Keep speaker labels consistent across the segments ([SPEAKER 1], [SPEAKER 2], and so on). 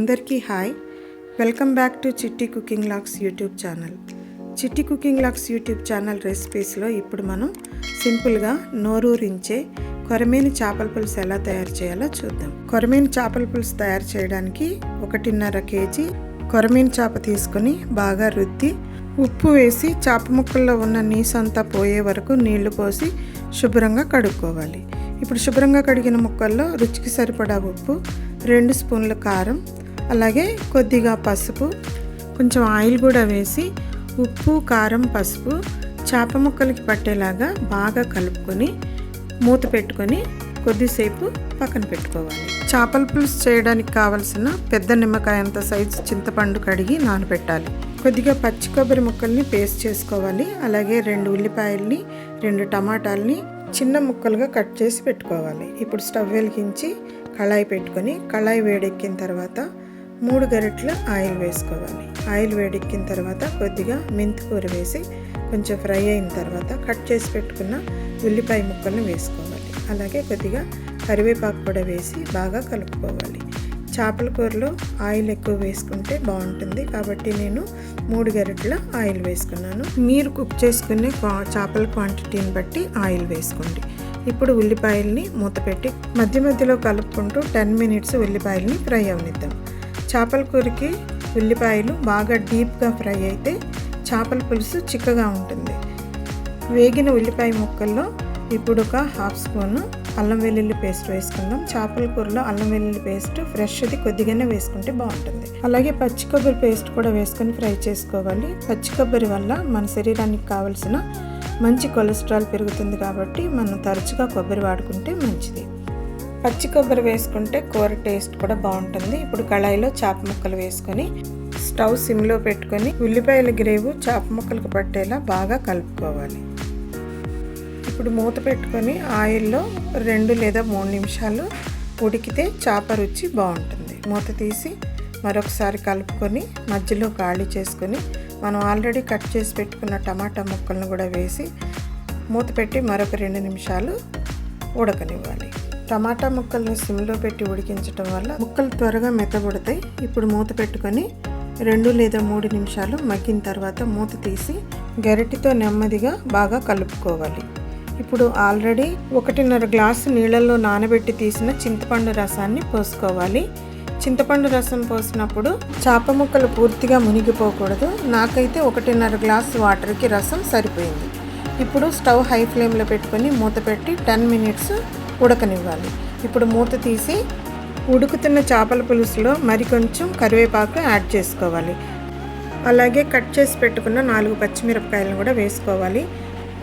[SPEAKER 1] అందరికీ hi. Welcome back to Chitti cooking lux YouTube channel. Chitti cooking lux YouTube channel రెసిపీస్లో ఇప్పుడు మనం సింపుల్గా నోరూరించే కొరమేని చేపల పులుసు ఎలా తయారు చేయాలో చూద్దాం. కొరమేని చేపల పులుసు తయారు చేయడానికి ఒకటిన్నర కేజీ కొరమేని చేప తీసుకొని బాగా రుద్ది ఉప్పు వేసి చేప ముక్కల్లో ఉన్న నీసంతా పోయే వరకు నీళ్ళు పోసి శుభ్రంగా కడుక్కోవాలి. ఇప్పుడు శుభ్రంగా కడిగిన ముక్కల్లో రుచికి సరిపడా ఉప్పు రెండు స్పూన్ల కారం అలాగే కొద్దిగా పసుపు కొంచెం ఆయిల్ కూడా వేసి ఉప్పు కారం పసుపు చేప ముక్కలకి పట్టేలాగా బాగా కలుపుకొని మూత పెట్టుకొని కొద్దిసేపు పక్కన పెట్టుకోవాలి. చేపల పులుసు చేయడానికి కావలసిన పెద్ద నిమ్మకాయ అంత సైజు చింతపండు కడిగి నానబెట్టాలి. కొద్దిగా పచ్చి కొబ్బరి ముక్కల్ని పేస్ట్ చేసుకోవాలి. అలాగే రెండు ఉల్లిపాయల్ని రెండు టమాటాలని చిన్న ముక్కలుగా కట్ చేసి పెట్టుకోవాలి. ఇప్పుడు స్టవ్ వెలిగించి కళాయి పెట్టుకొని కళాయి వేడెక్కిన తర్వాత మూడు గరిటెల ఆయిల్ వేసుకోవాలి. ఆయిల్ వేడెక్కిన తర్వాత కొద్దిగా మెంతికూర వేసి కొంచెం ఫ్రై అయిన తర్వాత కట్ చేసి పెట్టుకున్న ఉల్లిపాయ ముక్కల్ని వేసుకోవాలి. అలాగే కొద్దిగా కరివేపాకు కూడా వేసి బాగా కలుపుకోవాలి. చేపల కూరలో ఆయిల్ ఎక్కువ వేసుకుంటే బాగుంటుంది. కాబట్టి నేను మూడు గరిటెల ఆయిల్ వేసుకున్నాను. మీరు కుక్ చేసుకునే చేపల క్వాంటిటీని బట్టి ఆయిల్ వేసుకోండి. ఇప్పుడు ఉల్లిపాయల్ని మూత పెట్టి మధ్య మధ్యలో కలుపుకుంటూ టెన్ మినిట్స్ ఉల్లిపాయల్ని ఫ్రై అవనిద్దాం. చేపల కూరకి ఉల్లిపాయలు బాగా డీప్గా ఫ్రై అయితే చేపల పులుసు చిక్కగా ఉంటుంది. వేగిన ఉల్లిపాయ ముక్కల్లో ఇప్పుడు ఒక హాఫ్ స్పూన్ అల్లం వెల్లుల్లి పేస్ట్ వేసుకుందాం. చేపల కూరలో అల్లం వెల్లుల్లి పేస్ట్ ఫ్రెష్ది కొద్దిగానే వేసుకుంటే బాగుంటుంది. అలాగే పచ్చి కొబ్బరి పేస్ట్ కూడా వేసుకొని ఫ్రై చేసుకోవాలి. పచ్చి కొబ్బరి వల్ల మన శరీరానికి కావలసిన మంచి కొలెస్ట్రాల్ పెరుగుతుంది కాబట్టి మనం తరచుగా కొబ్బరి వాడుకుంటే మంచిది. పచ్చి కొబ్బరి వేసుకుంటే కూర టేస్ట్ కూడా బాగుంటుంది. ఇప్పుడు కళాయిలో చేప ముక్కలు వేసుకొని స్టవ్ సిమ్లో పెట్టుకొని ఉల్లిపాయల గ్రేవు చేప ముక్కలకు పట్టేలా బాగా కలుపుకోవాలి. ఇప్పుడు మూత పెట్టుకొని ఆయిల్లో రెండు లేదా మూడు నిమిషాలు ఉడికితే చేప రుచి బాగుంటుంది. మూత తీసి మరొకసారి కలుపుకొని మధ్యలో ఖాళీ చేసుకొని మనం ఆల్రెడీ కట్ చేసి పెట్టుకున్న టమాటా ముక్కలను కూడా వేసి మూత పెట్టి మరొక రెండు నిమిషాలు ఉడకనివ్వాలి. టమాటా ముక్కల్ని సిమ్లో పెట్టి ఉడికించడం వల్ల ముక్కలు త్వరగా మెత్తబడతాయి. ఇప్పుడు మూత పెట్టుకొని రెండు లేదా మూడు నిమిషాలు మగ్గిన తర్వాత మూత తీసి గరిటితో నెమ్మదిగా బాగా కలుపుకోవాలి. ఇప్పుడు ఆల్రెడీ ఒకటిన్నర గ్లాసు నీళ్ళల్లో నానబెట్టి తీసిన చింతపండు రసాన్ని పోసుకోవాలి. చింతపండు రసం పోసినప్పుడు చేప ముక్కలు పూర్తిగా మునిగిపోకూడదు. నాకైతే ఒకటిన్నర గ్లాసు వాటర్కి రసం సరిపోయింది. ఇప్పుడు స్టవ్ హై ఫ్లేమ్లో పెట్టుకొని మూత పెట్టి టెన్ మినిట్స్ ఉడకనివ్వాలి. ఇప్పుడు మూత తీసి ఉడుకుతున్న చేపల పులుసులో మరి కొంచెం కరివేపాకు యాడ్ చేసుకోవాలి. అలాగే కట్ చేసి పెట్టుకున్న నాలుగు పచ్చిమిరపకాయలను కూడా వేసుకోవాలి.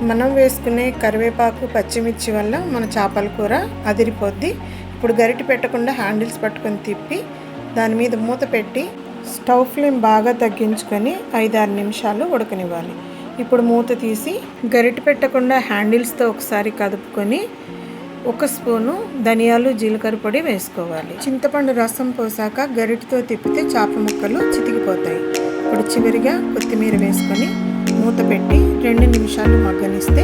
[SPEAKER 1] మనం వేసుకునే కరివేపాకు పచ్చిమిర్చి వల్ల మన చేపల కూర అదిరిపోద్ది. ఇప్పుడు గరిటె పెట్టకుండా హ్యాండిల్స్ పట్టుకొని తిప్పి దాని మీద మూత పెట్టి స్టవ్ ఫ్లేమ్ బాగా తగ్గించుకొని ఐదారు నిమిషాలు ఉడకనివ్వాలి. ఇప్పుడు మూత తీసి గరిటె పెట్టకుండా హ్యాండిల్స్తో ఒకసారి కదుపుకొని ఒక స్పూను ధనియాలు జీలకర్ర పొడి వేసుకోవాలి. చింతపండు రసం పోసాక గరిటితో తిప్పితే చేప ముక్కలు చితికిపోతాయి. ఇప్పుడు చివరిగా కొత్తిమీర వేసుకొని మూత పెట్టి రెండు నిమిషాలు మగ్గనిస్తే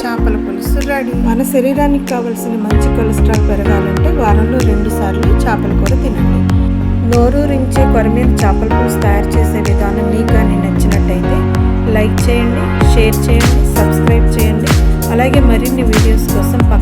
[SPEAKER 1] చేపల పులుసు రెడీ. మన శరీరానికి కావలసిన మంచి కొలెస్ట్రాల్ పెరగాలంటే వారంలో రెండు సార్లు చేపల కూర తినండి. నోరూరించే కొరమీర చేపల పులుసు తయారు చేసే విధానం మీకు కానీ నచ్చినట్టయితే లైక్ చేయండి షేర్ చేయండి సబ్స్క్రైబ్ చేయండి. అలాగే మరిన్ని వీడియోస్ కోసం పక్క